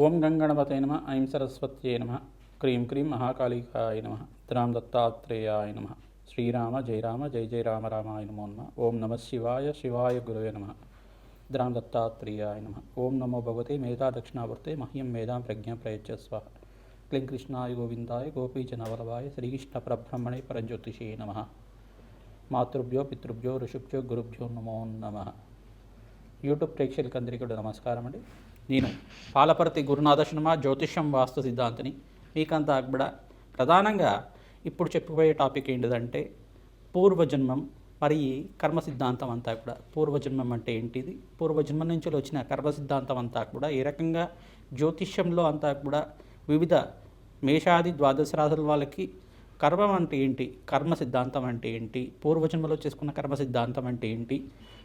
ఓం గంగణపతే నమ ఐం సరస్వత్యే నమ క్రీం క్రీం మహాకాళికాయ నమ రామ్ దత్తాత్రేయాయ నమ శ్రీరామ జయరామ జయ జయ రామ రామాయ నమో నమ ఓం నమ శివాయ శివాయ గురవే నమ రామ్ దత్తాత్రేయాయ నమ ఓం నమో భగవతే మేధా దక్షిణావర్తే మహ్యం మేధాం ప్రజ్ఞ ప్రయచ్చస్వ క్లీం కృష్ణాయ గోవిందాయ గోపీజనవల్లభాయ శ్రీకృష్ణ పరబ్రహ్మణే పరంజ్యోతిషే నమ మాతృభ్యో పితృభ్యో ఋషుభ్యో గురుభ్యో నమో నమ. యూట్యూబ్ ప్రేక్షకులకు అందరికీ కూడా నమస్కారం అండి నేను పాలపర్తి గురునాథ శర్మ జ్యోతిష్యం వాస్తు సిద్ధాంతిని మీకంతా కూడా ప్రధానంగా ఇప్పుడు చెప్పబోయే టాపిక్ ఏంటిదంటే పూర్వజన్మం మరి కర్మ సిద్ధాంతం అంతా కూడా. పూర్వజన్మం అంటే ఏంటిది? పూర్వజన్మం నుంచి వచ్చిన కర్మ సిద్ధాంతం అంతా కూడా ఏ రకంగా? జ్యోతిష్యంలో అంతా కూడా వివిధ మేషాది ద్వాదశ రాశుల వాళ్ళకి కర్మం అంటే ఏంటి? కర్మ సిద్ధాంతం అంటే ఏంటి? పూర్వజన్మలో చేసుకున్న కర్మ సిద్ధాంతం అంటే ఏంటి?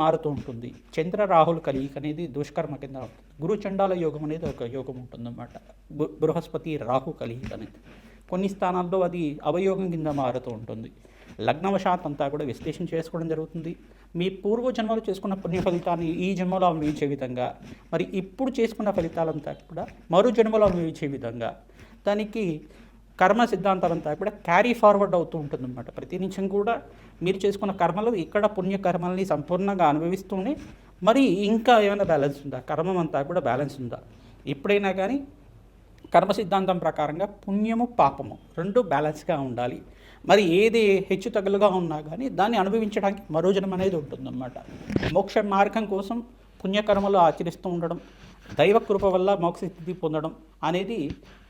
మారుతూ ఉంటుంది. చంద్ర రాహుల కలయిక అనేది దుష్కర్మ కింద ఉంటుంది. గురు చండాల యోగం అనేది ఒక యోగం ఉంటుందన్నమాట. బృహస్పతి రాహు కలయిక అనేది. కొన్ని స్థానాల్లో అది అవయోగం కింద మారుతూ ఉంటుంది. లగ్నవశాత్ అంతా కూడా విశ్లేషణ చేసుకోవడం జరుగుతుంది. మీ పూర్వ జన్మలో చేసుకున్న పుణ్య ఫలితాన్ని ఈ జన్మలో అనుభవించే విధంగా మరి ఇప్పుడు చేసుకున్న ఫలితాలంతా కూడా మరో జన్మలో అనుభవించే విధంగా దానికి కర్మ సిద్ధాంతం అంతా కూడా క్యారీ ఫార్వర్డ్ అవుతూ ఉంటుందన్నమాట. ప్రతి నిమిషం కూడా మీరు చేసుకున్న కర్మలు ఇక్కడ పుణ్యకర్మల్ని సంపూర్ణంగా అనుభవిస్తూనే మరి ఇంకా ఏమైనా బ్యాలెన్స్ ఉందా? కర్మం అంతా కూడా బ్యాలెన్స్ ఉందా? ఎప్పుడైనా కానీ కర్మ సిద్ధాంతం ప్రకారంగా పుణ్యము పాపము రెండు బ్యాలెన్స్గా ఉండాలి. మరి ఏది హెచ్చు తగులుగా ఉన్నా కానీ దాన్ని అనుభవించడానికి మరో అనేది ఉంటుందన్నమాట. మోక్ష మార్గం కోసం పుణ్యకర్మలు ఆచరిస్తూ ఉండడం దైవ కృప వల్ల మోక్ష స్థితి పొందడం అనేది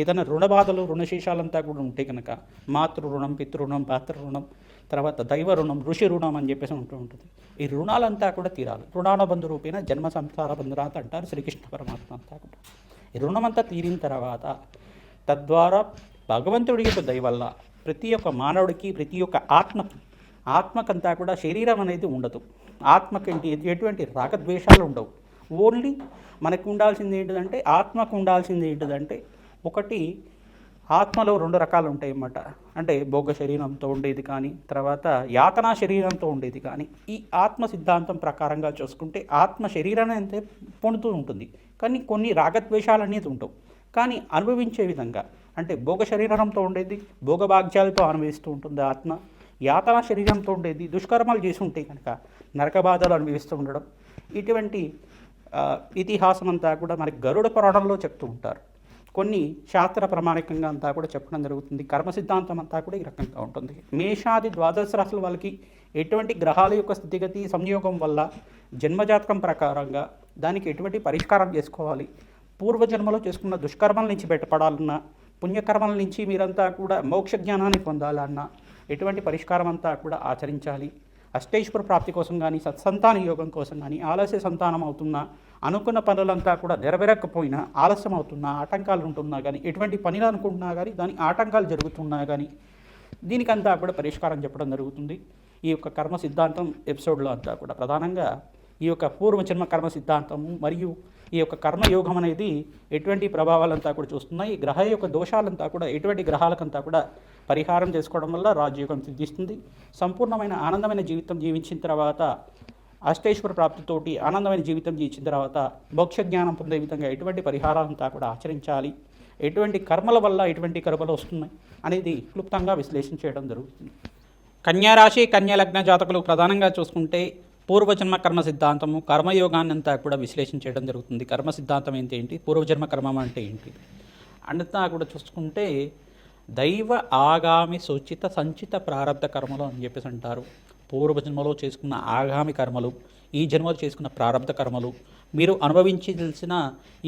ఏదైనా రుణ బాధలు రుణశేషాలంతా కూడా ఉంటే కనుక మాతృ రుణం పితృణం పాత్ర రుణం తర్వాత దైవ రుణం ఋషి రుణం అని చెప్పేసి ఉంటూ ఉంటుంది. ఈ రుణాలంతా కూడా తీరాలి. రుణానుబంధు రూపేణ జన్మ సంసార బంధురాత అంటారు శ్రీకృష్ణ పరమాత్మ అంతా కూడా. ఈ రుణమంతా తీరిన తర్వాత తద్వారా భగవంతుడి యొక్క దయవల్ల ప్రతి ఒక్క మానవుడికి ప్రతి ఒక్క ఆత్మ ఆత్మకంతా కూడా శరీరం అనేది ఉండదు. ఆత్మకి ఎటువంటి రాగద్వేషాలు ఉండవు. ఓన్లీ మనకు ఉండాల్సింది ఏంటిదంటే ఆత్మకు ఉండాల్సింది ఏంటిదంటే ఒకటి ఆత్మలో రెండు రకాలు ఉంటాయి అన్నమాట అంటే భోగ శరీరంతో ఉండేది కానీ తర్వాత యాతనా శరీరంతో ఉండేది కానీ ఈ ఆత్మ సిద్ధాంతం ప్రకారంగా చూసుకుంటే ఆత్మ శరీరాన్ని అంతే పొందుతూ ఉంటుంది. కానీ కొన్ని రాగద్వేషాలు అనేది ఉంటావు కానీ అనుభవించే విధంగా అంటే భోగ శరీరంతో ఉండేది భోగభాగ్యాలతో అనుభవిస్తూ ఉంటుంది ఆత్మ యాతనా శరీరంతో ఉండేది దుష్కర్మాలు చేసి ఉంటే కనుక నరక బాధలు అనుభవిస్తూ ఉండడం. ఇటువంటి ఇతిహాసం అంతా కూడా మనకి గరుడ పురాణంలో చెప్తూ ఉంటారు. కొన్ని శాస్త్ర ప్రామాణికంగా అంతా కూడా చెప్పడం జరుగుతుంది. కర్మ సిద్ధాంతం అంతా కూడా ఈ రకంగా ఉంటుంది. మేషాది ద్వాదశ రాశుల వాళ్ళకి ఎటువంటి గ్రహాల యొక్క స్థితిగతి సంయోగం వల్ల జన్మజాతకం ప్రకారంగా దానికి ఎటువంటి పరిష్కారం చేసుకోవాలి? పూర్వజన్మలో చేసుకున్న దుష్కర్మల నుంచి బయటపడాలన్నా పుణ్యకర్మల నుంచి మీరంతా కూడా మోక్ష జ్ఞానాన్ని పొందాలన్నా ఎటువంటి పరిష్కారం అంతా కూడా ఆచరించాలి. అష్టేశ్వర ప్రాప్తి కోసం కానీ సత్సంతాన యోగం కోసం కానీ ఆలస్య సంతానం అవుతున్నా అనుకున్న పనులంతా కూడా నెరవేరకపోయినా ఆలస్యం అవుతున్నా ఆటంకాలు ఉంటున్నా కానీ ఎటువంటి పనిలు అనుకుంటున్నా కానీ దాని ఆటంకాలు జరుగుతున్నా కానీ దీనికంతా కూడా పరిష్కారం చెప్పడం జరుగుతుంది. ఈ యొక్క కర్మ సిద్ధాంతం ఎపిసోడ్లో అంతా కూడా ప్రధానంగా ఈ యొక్క పూర్వజన్మ కర్మ సిద్ధాంతము మరియు ఈ యొక్క కర్మయోగం అనేది ఎటువంటి ప్రభావాలంతా కూడా చూస్తున్నాయి. గ్రహ యొక్క దోషాలంతా కూడా ఎటువంటి గ్రహాలకంతా కూడా పరిహారం చేసుకోవడం వల్ల రాజయోగం సిద్ధిస్తుంది. సంపూర్ణమైన ఆనందమైన జీవితం జీవించిన తర్వాత అష్టేశ్వర ప్రాప్తితోటి ఆనందమైన జీవితం జీవించిన తర్వాత మోక్ష జ్ఞానం పొందే విధంగా ఎటువంటి పరిహారాలంతా కూడా ఆచరించాలి. ఎటువంటి కర్మల వల్ల ఎటువంటి కర్మలు వస్తున్నాయి అనేది క్లుప్తంగా విశ్లేషణ చేయడం జరుగుతుంది. కన్యారాశి కన్యాలగ్న జాతకులు ప్రధానంగా చూసుకుంటే పూర్వజన్మ కర్మ సిద్ధాంతము కర్మయోగాన్ని అంతా కూడా విశ్లేషణ చేయడం జరుగుతుంది. కర్మ సిద్ధాంతం ఏంటి ఏంటి? పూర్వజన్మ కర్మం అంటే ఏంటి? అంతా కూడా చూసుకుంటే దైవ ఆగామి సూచిత సంచిత ప్రారంభ కర్మలు అని చెప్పేసి అంటారు. పూర్వజన్మలో చేసుకున్న ఆగామి కర్మలు ఈ జన్మలో చేసుకున్న ప్రారంభ కర్మలు మీరు అనుభవించి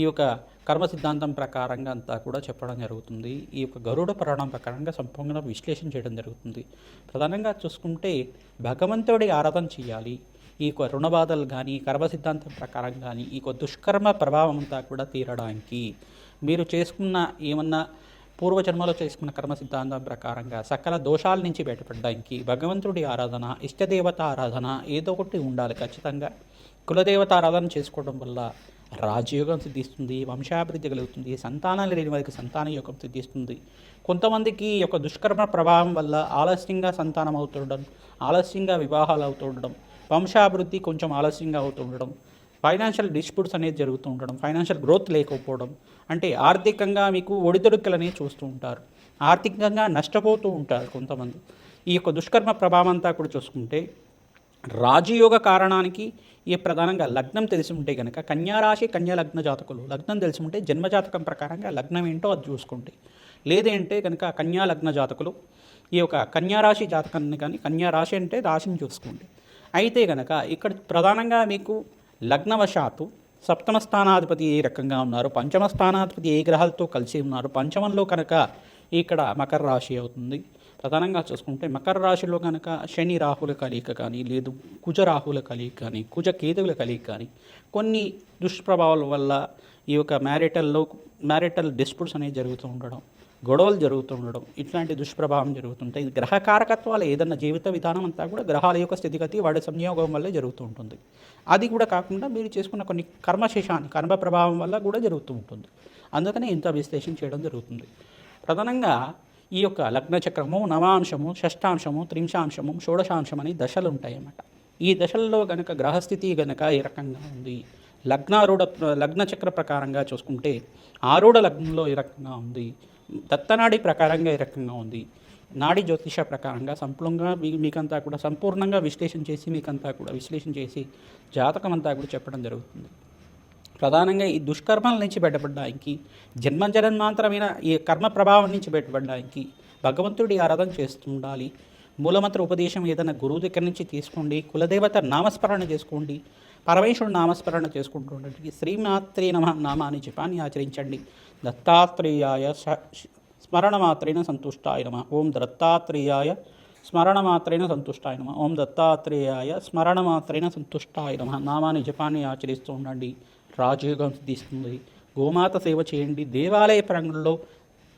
ఈ యొక్క కర్మ సిద్ధాంతం ప్రకారంగా అంతా కూడా చెప్పడం జరుగుతుంది. ఈ యొక్క గరుడ పురాణం ప్రకారంగా సంపూర్ణ విశ్లేషణ చేయడం జరుగుతుంది. ప్రధానంగా చూసుకుంటే భగవంతుడి ఆరాధన చేయాలి. ఈ యొక్క రుణబాధలు కానీ కర్మ సిద్ధాంతం ప్రకారం కానీ ఈ యొక్క దుష్కర్మ ప్రభావం అంతా కూడా తీరడానికి మీరు చేసుకున్న ఏమన్నా పూర్వజన్మలో చేసుకున్న కర్మ సిద్ధాంతం ప్రకారంగా సకల దోషాల నుంచి బయటపడడానికి భగవంతుడి ఆరాధన ఇష్టదేవత ఆరాధన ఏదో ఒకటి ఉండాలి ఖచ్చితంగా. కులదేవత ఆరాధన చేసుకోవడం వల్ల రాజయోగం సిద్ధిస్తుంది వంశాభివృద్ధి కలుగుతుంది సంతానాలు లేని వారికి సంతాన యోగం సిద్ధిస్తుంది. కొంతమందికి యొక్క దుష్కర్మ ప్రభావం వల్ల ఆలస్యంగా సంతానం అవుతుండడం ఆలస్యంగా వివాహాలు అవుతుండడం వంశాభివృద్ధి కొంచెం ఆలస్యంగా అవుతుండడం ఫైనాన్షియల్ డిస్ప్యూట్స్ అనేది జరుగుతూ ఉండడం ఫైనాన్షియల్ గ్రోత్ లేకపోవడం అంటే ఆర్థికంగా మీకు ఒడిదుడుకులు చూస్తూ ఉంటారు. ఆర్థికంగా నష్టపోతూ ఉంటారు కొంతమంది. ఈ యొక్క దుష్కర్మ ప్రభావం అంతా కూడా చూసుకుంటే రాజయోగ కారణానికి ఈ ప్రధానంగా లగ్నం తెలిసి ఉంటే కనుక కన్యారాశి కన్యా లగ్న జాతకులు లగ్నం తెలిసి ఉంటే జన్మజాతకం ప్రకారంగా లగ్నం ఏంటో అది చూసుకోండి లేదంటే కనుక కన్యా లగ్న జాతకులు ఈ యొక్క కన్యారాశి జాతకాన్ని కానీ కన్యారాశి అంటే రాశిని చూసుకోండి. అయితే కనుక ఇక్కడ ప్రధానంగా మీకు లగ్నవశాత్తు సప్తమ స్థానాధిపతి ఏ రకంగా ఉన్నారు? పంచమ స్థానాధిపతి ఏ గ్రహాలతో కలిసి ఉన్నారు? పంచమంలో కనుక ఇక్కడ మకర రాశి అవుతుంది. ప్రధానంగా చూసుకుంటే మకర రాశిలో కనుక శని రాహుల కలయిక కానీ లేదు కుజ రాహుల కలయిక కానీ కుజ కేతువుల కలయిక కానీ కొన్ని దుష్ప్రభావాల వల్ల ఈ యొక్క మ్యారిటల్లో మ్యారిటల్ డిస్ప్యూట్స్ అనేవి జరుగుతూ ఉండడం గొడవలు జరుగుతూ ఉండడం ఇట్లాంటి దుష్ప్రభావం జరుగుతుంటాయి. గ్రహ కారకత్వాలు ఏదన్నా జీవిత విధానం అంతా కూడా గ్రహాల యొక్క స్థితిగతి వాడి సంయోగం వల్ల జరుగుతూ ఉంటుంది. అది కూడా కాకుండా మీరు చేసుకున్న కొన్ని కర్మశేషాన్ని కర్మ ప్రభావం వల్ల కూడా జరుగుతూ ఉంటుంది. అందుకనే ఇంత విశ్లేషణ చేయడం జరుగుతుంది. ప్రధానంగా ఈ యొక్క లగ్న చక్రము నవాంశము షష్టాంశము త్రింశాంశము షోడశాంశం అని దశలు ఉంటాయన్నమాట. ఈ దశల్లో గనక గ్రహస్థితి గనక ఈ రకంగా ఉంది? లగ్నారూఢ లగ్న చక్ర ప్రకారంగా చూసుకుంటే ఆరూఢ లగ్నంలో ఈ రకంగా ఉంది? దత్తనాడి ప్రకారంగా ఈ రకంగా ఉంది? నాడి జ్యోతిష ప్రకారంగా సంపూర్ణంగా మీ మీకంతా కూడా సంపూర్ణంగా విశ్లేషణ చేసి మీకంతా కూడా విశ్లేషణ చేసి జాతకం అంతా కూడా చెప్పడం జరుగుతుంది. ప్రధానంగా ఈ దుష్కర్మల నుంచి బయటపడడానికి జన్మ జన్మాంతరమైన ఈ కర్మ ప్రభావం నుంచి బయటపడడానికి భగవంతుడి ఆరాధన చేస్తుండాలి. మూలమంత్ర ఉపదేశం ఏదైనా గురువు దగ్గర నుంచి తీసుకోండి. కులదేవత నామస్మరణ చేసుకోండి. పరమేశ్వరుడు నామస్మరణ చేసుకుంటూ ఉండండి. శ్రీమాత్రే నమ నామాన్ని జపాన్ని ఆచరించండి. దత్తాత్రేయాయ స్మరణమాత్రేణ సంతుష్టాయ నమ. ఓం దత్తాత్రేయాయ స్మరణమాత్రేణ సంతుష్టాయ నమ. ఓం దత్తాత్రేయాయ స్మరణమాత్రేణ సంతుష్టాయ నమ. నామాన్ని జపాన్ని ఆచరిస్తూ ఉండండి. రాజయోగం సిద్ధిస్తుంది. గోమాత సేవ చేయండి. దేవాలయ ప్రాంగణంలో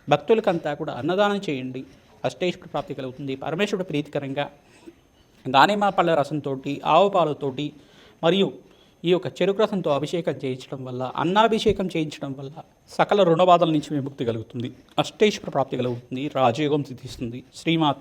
భక్తులకంతా కూడా అన్నదానం చేయండి. అష్టేశ్వర ప్రాప్తి కలుగుతుంది. పరమేశ్వరుడు ప్రీతికరంగా దానిమ్మ పళ్ళ రసంతో ఆవు పాలతోటి మరియు ఈ యొక్క చెరుకు రసంతో అభిషేకం చేయించడం వల్ల అన్నాభిషేకం చేయించడం వల్ల సకల రుణబాధల నుంచి విముక్తి కలుగుతుంది. అష్టేశ్వర ప్రాప్తి కలుగుతుంది. రాజయోగం సిద్ధిస్తుంది. శ్రీమాత్